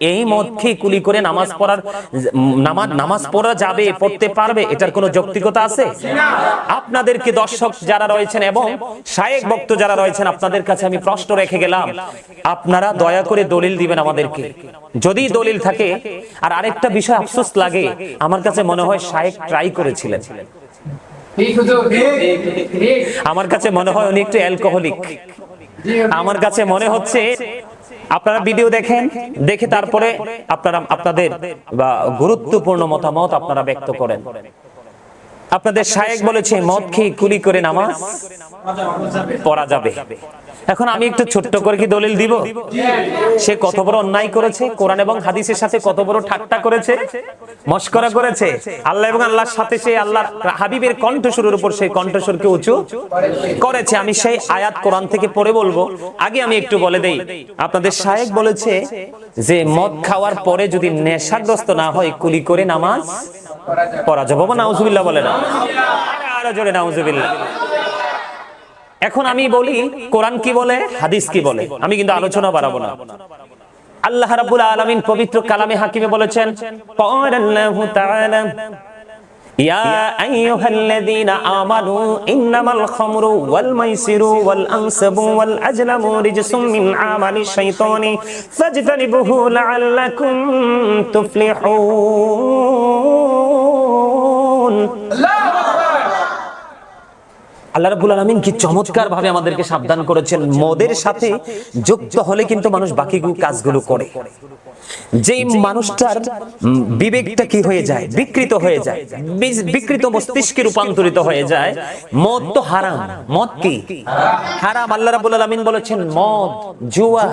এই মদ খেয়ে কুলি করে নামাজ পড়ার নামাজ নামাজ পড়া যাবে পড়তে পারবে এটার কোনো যৌক্তিকতা আছে? আপনাদেরকে দর্শক যারা রয়েছেন এবং শায়েক ভক্ত যারা রয়েছেন আপনাদের কাছে আমি প্রশ্ন রেখে গেলাম। আপনারা দয়া করে দলিল দিবেন আমাদেরকে। যদি দলিল থাকে আর আরেকটা বিষয় আফসোস লাগে আমার কাছে মনে হয় শায়েক ট্রাই করেছিলেন। আমার কাছে মনে হয় উনি একটু অ্যালকোহলিক আমার কাছে মনে হচ্ছে আপনারা ভিডিও দেখেন দেখে তারপরে আপনারা আপনাদের বা গুরুত্বপূর্ণ মতামত আপনারা ব্যক্ত করেন। আপনাদের শায়েক বলেছে মদ খেয়ে কুলি করে নামাজ পড়া যাবে। এখন আমি একটু ছোট্ট করে কি দলিল দিব? সে কত বড় অন্যায় করেছে কোরআন এবং হাদিসের সাথে কত বড় ঠাট্টা করেছে মস্করা করেছে। আল্লাহ এবং আল্লাহর সাথে সেই আল্লাহর হাবিবের কণ্ঠস্বরের উপর সেই কণ্ঠস্বরকে উঁচু করেছে। আমি সেই আয়াত কোরআন থেকে পড়ে বলব। আগে আমি একটু বলে দেই আপনাদের শায়েক বলেছে যে মদ খাওয়ার পরে যদি নেশাগ্রস্ত না হয় কুলি করে নামাজ যাবে। বাবা, নাউজুবিল্লাহ বলে না। আরও, জোরে, নাউজুবিল্লাহ। এখন আমি বলি, কোরআন কি বলে, হাদিস কি বলে? আমি কিন্তু আলোচনা বাড়াবো না। আল্লাহ রাব্বুল আলামিন পবিত্র কালামে হাকিমে বলেছেন ক্বালাল্লাহু তাআলা, ইয়া আইয়ুহাল্লাযীনা আমানু, ইন্নামাল খামরু ওয়াল মাইসিরু ওয়াল আনসাবু ওয়াল আজলামু রিজসুম মিন আমালিশ শাইতানি ফাজতানিবুহু লাআল্লাকুম তুফলিহুন আল্লাহ রাব্বুল আলামিন কি চমৎকার ভাবে আমাদেরকে সাবধান করেছেন? মদের সাথে যুক্ত হলে কিন্তু মানুষ বাকি কাজগুলো করে। যেই মানুষটার বিবেকটা কি হয়ে যায়? বিকৃত হয়ে যায়। বিকৃত মস্তিষ্কে রূপান্তরিত হয়ে যায়। মদ তো হারাম। মদ কি? হারাম। আল্লাহ রাব্বুল আলামিন বলেছেন, মদ, জুয়া,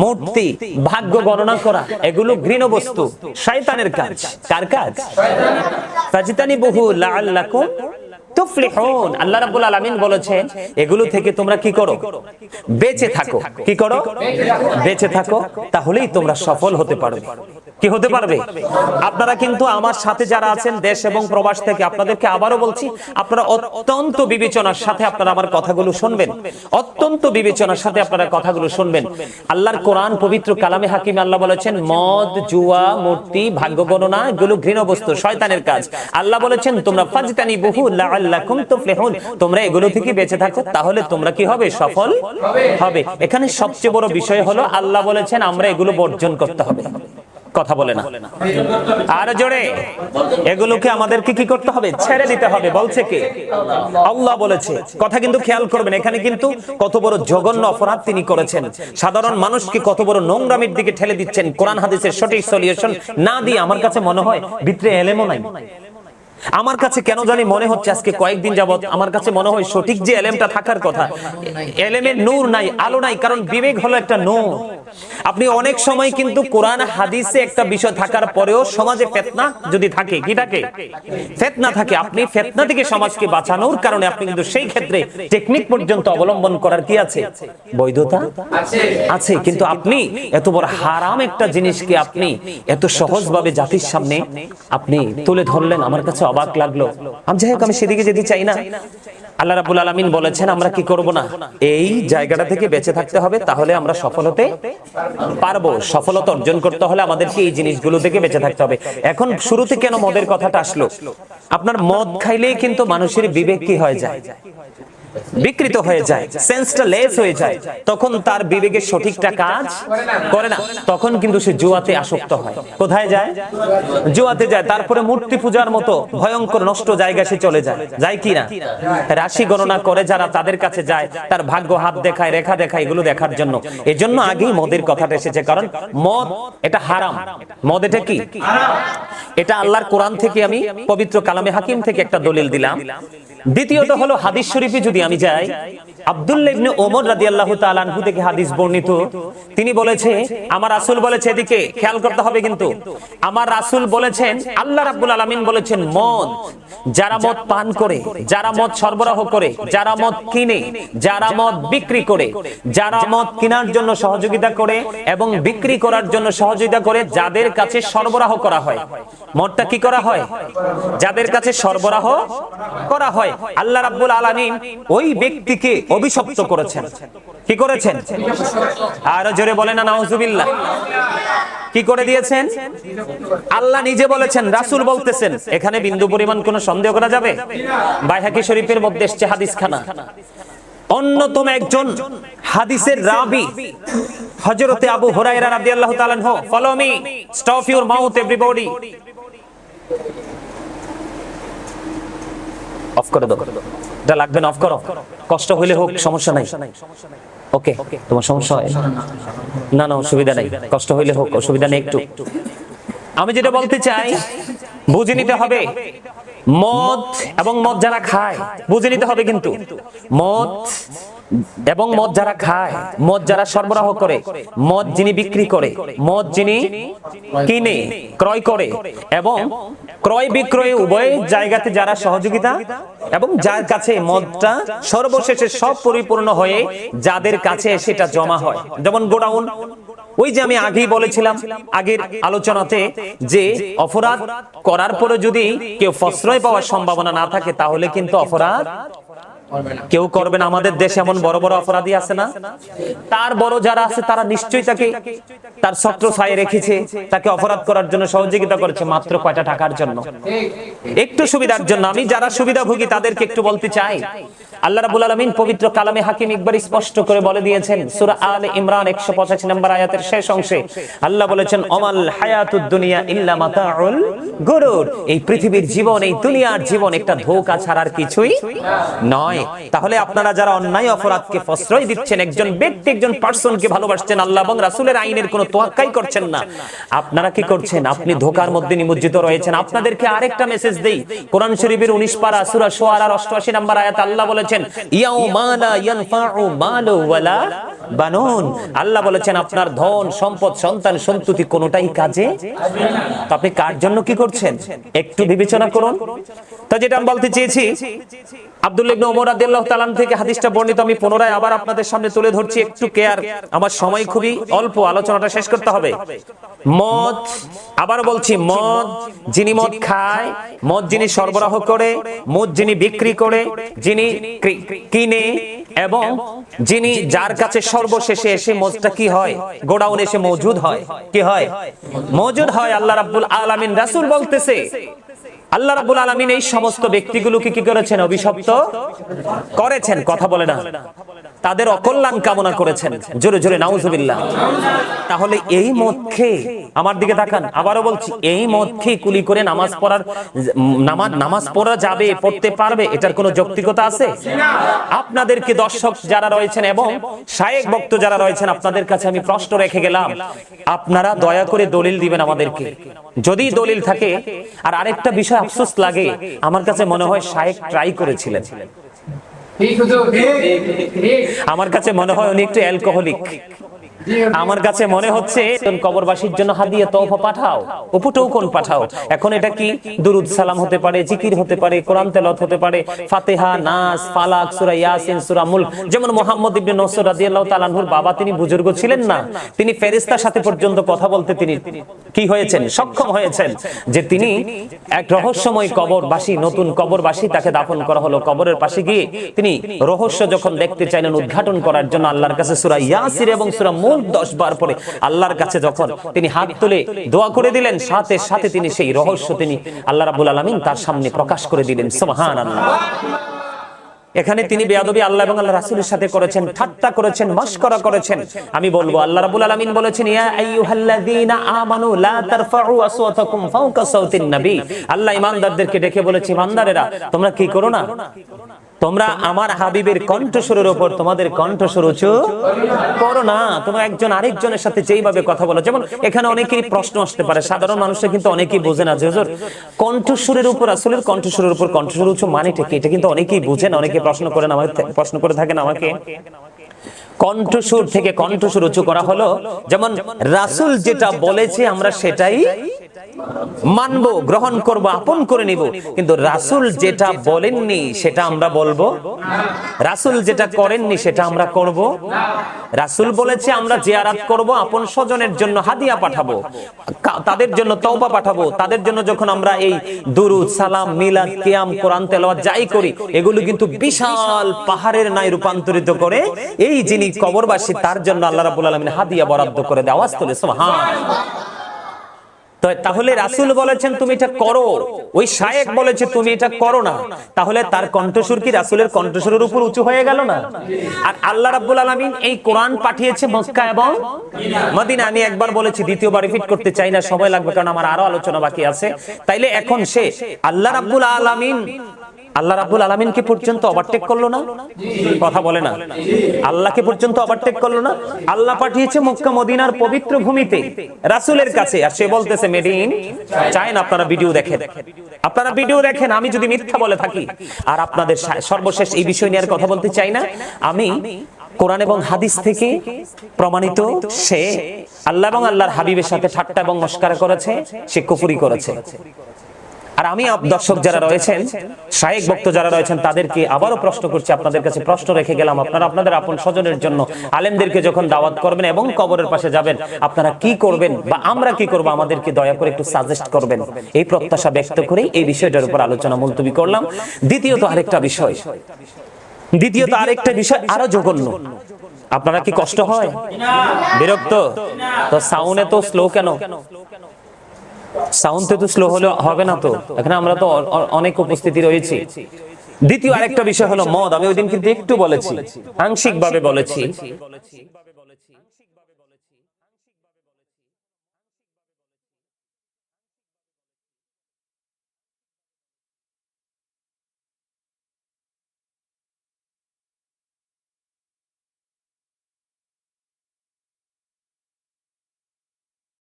মূর্তি, ভাগ্য গণনা করা, এগুলো ঘৃণ বস্তু। শয়তানের কাজ। কার কাজ? ফাজিতানি বহু লাআল্লাকুম তুফলিহুন। আল্লাহ রাব্বুল আলামিন বলেছেন, এগুলো থেকে তোমরা কি করো? বেঁচে থাকো। কি করো? বেঁচে থাকো। তাহলেই তোমরা সফল হতে পারবে। কি হতে পারবে? আপনারা কিন্তু আমার সাথে যারা আছেন, দেশ এবং প্রবাস থেকে, আপনাদেরকে আবারও বলছি, আপনারা অত্যন্ত বিবেচনার সাথে আপনারা আমার কথাগুলো শুনবেন। অত্যন্ত বিবেচনার সাথে আপনারা কথাগুলো শুনবেন। আল্লাহর কোরআন পবিত্র কালামে হাকিম আল্লাহ বলেছেন, মদ, জুয়া, মূর্তি, ভাগ্য গণনা, এগুলো ঘৃণ বস্তু শয়তানের কাজ। আল্লাহ বলেছেন, তোমরা ফাজতানি বহু তুফলিহুন, তোমরা এগুলো থেকে বেঁচে থাকো, তাহলে তোমরা কি হবে? সফল হবে। এখানে সবচেয়ে বড় বিষয় হলো, আল্লাহ বলেছেন, আমরা এগুলো বর্জন করতে হবে। কথা বলে না। আর জোরে, এগুলোকে আমাদেরকে কি করতে হবে? ছেড়ে দিতে হবে। বলছে কে? আল্লাহ বলেছে। কথা কিন্তু খেয়াল করবেন, এখানে কিন্তু কত বড় জঘন্য অপরাধ তিনি করেছেন। সাধারণ মানুষকে কত বড় নোংরামের দিকে ঠেলে দিচ্ছেন। কোরআন হাদিসের সঠিক সলিউশন না দিয়ে আমার কাছে মনে হয়, ভিতরে এলেমও নাই। আমার কাছে কেন জানি মনে হচ্ছে আজকে কয়েকদিন যাবত আমার কাছে মনে হয় সঠিক যে এলেমটা থাকার কথা এলেমের নূর নাই আলো নাই কারণ বিবেক হলো একটা নূর। আপনি অনেক সময় কিন্তু কোরআন হাদিসে একটা বিষয় থাকার পরেও সমাজে ফেতনা যদি থাকে কি থাকে? ফেতনা থাকে। আপনি ফেতনা থেকে সমাজকে বাঁচানোর কারণে আপনি কিন্তু সেই ক্ষেত্রে টেকনিক পর্যন্ত অবলম্বন করার কি আছে? বৈধতা? আছে। আছে কিন্তু আপনি এত বড় হারাম একটা জিনিসকে আপনি এত সহজভাবে জাতির সামনে আপনি তুলে ধরলেন আমার কাছে অবাক লাগল। আমি যাই হোক আমি সেদিকে যেতে চাই না। আল্লাহ রাবুল আলমিন বলেছেন আমরা কি করব না? এই জায়গাটা থেকে বেঁচে থাকতে হবে তাহলে আমরা সফল হতে পারব। সফলতা অর্জন করতে হলে আমাদেরকে এই জিনিসগুলো থেকে বেঁচে থাকতে হবে। এখন শুরুতে কেন মদের কথাটা আসলো? আপনার মদ খাইলেই কিন্তু মানুষের বিবেক কি হয়ে যায়? বিকৃত হয়ে যায় সেন্সটা লেস হয়ে যায়। তখন তার বিবেকের সঠিকটা কাজ করে না। তখন কিন্তু সে জুয়াতে আসক্ত হয়। কোথায় যায়? জুয়াতে যায়। তারপরে মূর্তি পূজার মতো ভয়ঙ্কর নষ্ট জায়গা সে চলে যায়। যায় কি না? রাশি গণনা করে যারা তাদের কাছে যায় তার ভাগ্য হাত দেখায় রেখা দেখায় এগুলো দেখার জন্য। এজন্য আগেই মদের কথাটা এসেছে কারণ মদ এটা হারাম। মদ এটা কি? এটা আল্লাহর কোরআন থেকে আমি পবিত্র কালামে হাকিম থেকে একটা দলিল দিলাম। দ্বিতীয়ত হলো হাদিস শরীফে যদি আমি যাই আব্দুল্লাহ ইবনে ওমর রাদিয়াল্লাহু তাআলা আনহু থেকে হাদিস বর্ণিত। তিনি বলেছে, আমার রাসূল বলেছে এদিকে, খেয়াল করতে হবে কিন্তু, আমার রাসূল বলেছেন, আল্লাহ রাব্বুল আলামিন বলেছেন মদ। যারা মদ পান করে, যারা মদ সরবরাহ করে, যারা মদ কিনে, যারা মদ বিক্রি করে, যারা মদ কেনার জন্য সহযোগিতা করে এবং বিক্রি করার জন্য সহযোগিতা করে, যাদের কাছে সরবরাহ করা হয়, মদটা কি করা হয়? যাদের কাছে সরবরাহ করা হয়, আল্লাহ রাব্বুল আলামিন ওই ব্যক্তিকে অভিশপ্ত করেছেন। কি করেছেন? আরও জোরে বলেন না, নাউজুবিল্লাহ। কি করে দিয়েছেন? আল্লাহ নিজে বলেছেন, রাসূল বলতেছেন, এখানে বিন্দু পরিমাণ কোনো সন্দেহ করা যাবে? বাইহাকি শরীফের মধ্যে এসছে হাদিস খানা অন্যতম একজন হাদিসের রাবি, হযরতে আবু হুরায়রা রাদিয়াল্লাহু তাআলা follow me stop your mouth everybody off করে দাও। এটা লাগবে না অফ করো। কষ্ট হইলে হোক, সমস্যা নাই। ওকে, তোমার সমস্যা হয়? না না, অসুবিধা নাই। কষ্ট হইলে হোক, অসুবিধা নেই একটু। আমি যেটা বলতে চাই, বুঝে নিতে হবে। মদ এবং মদ যারা খায়, বুঝে নিতে হবে কিন্তু। মদ এবং মদ যারা খায়, মদ যারা সরবরাহ করে, মদ যিনি বিক্রি করে, মদ যিনি কিনে, ক্রয় করে, এবং ক্রয় বিক্রয় উভয় জায়গাতে যারা সহযোগিতা এবং যার কাছে মদটা সর্বশেষে সব পরিপূর্ণ হয়ে যাদের কাছে সেটা জমা হয়। যেমন গোডাউন, ওই যে আমি আগেই বলেছিলাম, আগের আলোচনাতে যে অপরাধ করার পরে যদি কেউ প্রশ্রয় পাওয়ার সম্ভাবনা না থাকে, তাহলে কিন্তু অপরাধ কেউ করবেন আমাদের দেশে এমন বড় বড় অপরাধী আছে না? তার বড় যারা আছে, তারা নিশ্চয়ই তাকে তার ছত্র ছায়ে রেখেছে। তাকে অপরাধ করার জন্য সহযোগিতা করেছে মাত্র কয়টা টাকার জন্য। একটু সুবিধার জন্য। আমি যারা সুবিধাভোগী, তাদেরকে একটু বলতে চাই। আল্লাহ রাব্বুল আলামিন পবিত্র কালামে হাকিম একবার স্পষ্ট করে বলে দিয়েছেন, সূরা আলে ইমরান 185 নম্বর আয়াতের শেষ অংশে। আল্লাহ বলেছেন অমাল হায়াতুদ দুনিয়া ইল্লা মাতাউল গুরুর। এই পৃথিবীর জীবন, এই দুনিয়ার জীবন একটা ধোঁকা ছাড়ার কিছুই নয়। তাহলে আপনারা যারা অন্যায় অপরাধকে প্রশ্রয় দিচ্ছেন, একজন ব্যক্তি, একজন পার্সনকে ভালোবাসছেন, আল্লাহ এবং রাসূলের আইনের কোনো তোয়াক্কাই করছেন না। আপনারা কি করছেন? আপনি ধোকার মধ্যে নিমজ্জিত রয়েছেন। আপনাদেরকে আরেকটা মেসেজ দেই। কোরআন শরীফের 19 পারা, সুরা সূরা শুআরার 88 নম্বর আয়াত আল্লাহ বলেছেন ওয়ালা বানুন। আল্লাহ বলেছেন, আপনার ধন, সম্পদ, সন্তান, সন্ততি কোনোটাই কাজে তো আপনি কার জন্য কি করছেন? একটু বিবেচনা করুন। তো যেটা আমি বলতে চেয়েছি, আব্দুল্লাহ ইবনে ওমর রাদিয়াল্লাহু তাআলা থেকে হাদিসটা বর্ণিত, আমি পুনরায় আবার আপনাদের সামনে তুলে ধরছি। একটু কেয়ার, আমার সময় খুবই অল্প, আলোচনাটা শেষ করতে হবে। মদ, আবার বলছি, মদ যিনি মদ খায়, মদ যিনি সরবরাহ করে, মদ যিনি বিক্রি করে, যিনি কিনে এবং যিনি যার কাছে সর্বশেষে এসে মজটা কি হয়? গোডাউন এসে মজুদ হয়। কি হয়? মজুদ হয় আল্লাহ রাব্বুল আলামিন। রাসুল বলতেছে, আল্লাহ রাব্বুল আলামিন এই সমস্ত ব্যক্তিগুলোকে কি করেছেন? অভিশপ্ত করেছেন। কথা বলে না। তাদের অকল্যাণ কামনা করেছেন। জোরে জোরে, নাউজুবিল্লাহ। তাহলে এই মদ আমার দিকে তাকান। আবারও বলছি, এই মদ কুলি করে নামাজ পড়ার নামাজ নামাজ পড়া যাবে, পড়তে পারবে, এটার কোনো যৌক্তিকতা আছে? আপনাদেরকে দর্শক যারা রয়েছেন এবং শায়েক ভক্ত যারা রয়েছেন, আপনাদের কাছে আমি প্রশ্ন রেখে গেলাম। আপনারা দয়া করে দলিল দিবেন আমাদেরকে। যদি দলিল থাকে, আর আরেকটা বিষয় আফসোস লাগে, আমার কাছে মনে হয় শায়েক ট্রাই করেছিলেন। আমার কাছে মনে হয় উনি একটু অ্যালকোহলিক আমার কাছে মনে হচ্ছে কবরবাসীর জন্য হাদিয়া তওফা পাঠাও উপটৌকন পাঠাও? এখন এটা কি দুরুদ সালাম হতে পারে জিকির হতে পারে কোরআন তেলাওয়াত হতে পারে ফাতিহা নাস ফালাক সূরা ইয়াসিন সূরা মুলক। যেমন মুহাম্মদ ইবনে নসর রাদিয়াল্লাহু তাআলা আনহুর বাবা তিনি বুজুর্গ ছিলেন না তিনি ফেরেশতার সাথে পর্যন্ত কথা বলতে তিনি কি হয়েছেন? সক্ষম হয়েছেন যে তিনি এক রহস্যময় কবরবাসী নতুন কবরবাসী তাকে দাফন করা হলো। কবরের পাশে গিয়ে তিনি রহস্য যখন দেখতে চাইলেন উদ্ঘাটন করার জন্য আল্লাহর কাছে সূরা ইয়াসির এবং সূরা মুলক 10 বার পরে আল্লাহর কাছে যখন তিনি হাত তুলে দোয়া করে দিলেন, সাথে সাথে তিনি সেই রহস্য তিনি আল্লাহ রাব্বুল আলামিন তার সামনে প্রকাশ করে দিলেন। সুবহানাল্লাহ। এখানে তিনি বেয়াদবি আল্লাহ এবং আল্লাহ রাসূলের সাথে করেছেন, ঠাট্টা করেছেন মশকরা করেছেন। আমি বলব, আল্লাহ রাব্বুল আলামিন বলেছেন, ইয়া আইয়ুহাল্লাযীনা আমানু লা তারফাউ আসওয়াতাকুম ফাওকা সাউতিন নবী। আল্লাহ ঈমানদারদেরকে ডেকে বলেছে ঈমানদারেরা তোমরা কি করো না? তোমরা আমার হাবিবের কণ্ঠস্বরের উপর তোমাদের কণ্ঠস্বর উঁচু করো না। তোমরা একজন আরেকজনের সাথে যেইভাবে কথা বলো। যেমন এখানে অনেকেরই প্রশ্ন আসতে পারে। সাধারণ মানুষের কিন্তু অনেকেই বোঝে না। যে হুজুর কণ্ঠস্বরের উপর আসলে কণ্ঠস্বরের উপর কণ্ঠস্বর উঁচু মানেটা কি? এটা কিন্তু অনেকেই বুঝেন অনেকে প্রশ্ন করেন আমাকে প্রশ্ন করে থাকেন আমাকে। কণ্ঠস্বর থেকে কণ্ঠস্বর উঁচু করা হলো। যেমন রাসূল যেটা বলেছে আমরা সেটাই মানবো, গ্রহণ করব, আপন করে নিব। কিন্তু রাসূল যেটা বলেননি সেটা আমরা বলব? রাসূল যেটা করেননি সেটা আমরা করব? রাসূল বলেছে আমরা জিয়ারাত করব, আপন স্বজনের জন্য হাদিয়া পাঠাবো তাদের জন্য তওবা পাঠাবো, তাদের জন্য যখন আমরা এই দুরুদ, সালাম, মিলাদ, কিয়াম, কোরআন, তেলাওয়াত যাই করি, এগুলো কিন্তু বিশাল পাহাড়ের ন্যায় রূপান্তরিত করে এই যিনি কবরবাসী তার জন্য আল্লাহ রাব্বুল আলামিন হাদিয়া বরাদ্দ করে দেয়। আওয়াজ তোলে তাহলে রাসূল বলেছেন, তুমি এটা করো। ওই শায়েক বলেছে, তুমি এটা করো না। তাহলে তার কণ্ঠস্বর কি রাসূলের কণ্ঠস্বরের উপর উঁচু হয়ে গেল না? আর আল্লাহ রাব্বুল আলামিন এই কোরআন পাঠিয়েছে মক্কা এবং মদিনা। আমি একবার বলেছি দ্বিতীয়বার রিপিট করতে চাই না, সময় লাগবে, কারণ আমার আরও আলোচনা বাকি আছে। তাইলে এখন সে আল্লাহ রাব্বুল আলামিন আল্লাহ রাব্বুল আলামিনকে পর্যন্ত ওভারটেক করল না? কথা বলে না। আল্লাহকে পর্যন্ত ওভারটেক করল না? আল্লাহ পাঠিয়েছে মক্কা, মদিনার পবিত্র ভূমিতে রাসূলের কাছে। আর সে বলতেছে, মেডিন চায় না আপনারা ভিডিও দেখেন। আপনারা ভিডিও দেখেন, আমি যদি মিথ্যা বলে থাকি, আর আপনাদের সর্বশেষ এই বিষয় নিয়ে আর কথা বলতে চাই না। আমি কোরআন এবং হাদিস থেকে প্রমাণিত, সে আল্লাহ এবং আল্লাহর হাবিবের সাথে ঠাট্টা এবং মস্কারা করেছে, সে কুফুরি করেছে। আর আমি দর্শক যারা রয়েছেন শায়েক ভক্ত যারা রয়েছেন তাদেরকে আবারও প্রশ্ন করছি আপনাদের কাছে প্রশ্ন রেখে গেলাম। আপনারা আপনাদের আপন স্বজনের জন্য আলেমদেরকে যখন দাওয়াত করবেন এবং কবরের পাশে যাবেন আপনারা কি করবেন বা আমরা কি করব আমাদেরকে দয়া করে একটু সাজেস্ট করবেন। এই প্রত্যাশা ব্যক্ত করেই এই বিষয়টার উপর আলোচনা মুলতবি করলাম। দ্বিতীয়ত আরেকটা বিষয়। দ্বিতীয়ত আরেকটা বিষয় আরও জঘন্য। আপনারা কি কষ্ট হয়? বিরক্ত? তো সাউন্ডে তো স্লো কেন? সাউন্ড তো স্লো হলে হবে না তো? এখানে আমরা তো অনেক উপস্থিতি রয়েছি। দ্বিতীয় আরেকটা বিষয় হলো মদ। আমি ওই দিন কিন্তু একটু বলেছি। আংশিকভাবে বলেছি।